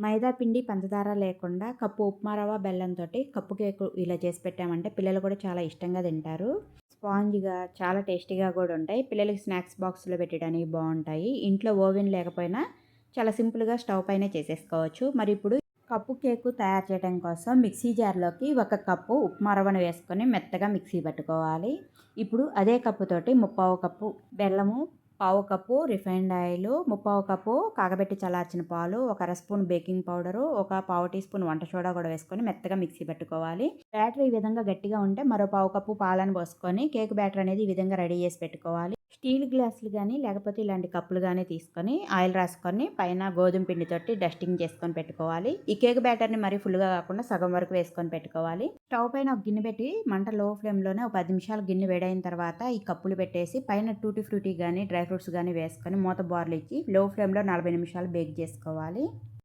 మైదా పిండి పంచదార లేకుండా కప్పు ఉప్మా రవ్వ బెల్లంతో కప్పు కేకు ఇలా చేసి పెట్టామంటే పిల్లలు కూడా చాలా ఇష్టంగా తింటారు. స్పాంజ్గా చాలా టేస్టీగా కూడా ఉంటాయి. పిల్లలకి స్నాక్స్ బాక్స్లో పెట్టడానికి బాగుంటాయి. ఇంట్లో ఓవెన్ లేకపోయినా చాలా సింపుల్గా స్టవ్ పైన చేసేసుకోవచ్చు. మరి ఇప్పుడు కప్పు కేకు తయారు చేయడం కోసం మిక్సీ జార్లోకి ఒక కప్పు ఉప్మా రవ్వను వేసుకొని మెత్తగా మిక్సీ పట్టుకోవాలి. ఇప్పుడు అదే కప్పుతోటి ముప్పావు కప్పు బెల్లము పావు కప్పు రిఫైండ్ ఆయిల్ ముప్పావు కప్పు కాగబెట్టి చల్లార్చిన పాలు ఒక అర స్పూన్ బేకింగ్ పౌడరు ఒక పావు టీ స్పూన్ వంట సోడా కూడా వేసుకొని మెత్తగా మిక్సీ పెట్టుకోవాలి. బ్యాటర్ ఈ విధంగా గట్టిగా ఉంటే మరో పావు కప్పు పాలను పోసుకొని కేక్ బ్యాటర్ అనేది ఈ విధంగా రెడీ చేసి పెట్టుకోవాలి. స్టీల్ గ్లాసులు కానీ లేకపోతే ఇలాంటి కప్పులు కానీ తీసుకొని ఆయిల్ రాసుకొని పైన గోధుమ పిండితోటి డస్టింగ్ చేసుకొని పెట్టుకోవాలి. ఈ కేక్ బ్యాటర్ని మరీ ఫుల్గా కాకుండా సగం వరకు వేసుకొని పెట్టుకోవాలి. స్టవ్ పైన ఒక గిన్నె పెట్టి మంట లో ఫ్లేమ్లోనే ఒక పది నిమిషాలు గిన్నె వేడైన తర్వాత ఈ కప్పులు పెట్టేసి పైన టూటీ ఫ్రూటీ కానీ డ్రై ఫ్రూట్స్ కానీ వేసుకొని మూత బార్లు ఇచ్చి లో ఫ్లేమ్లో నలభై నిమిషాలు బేక్ చేసుకోవాలి.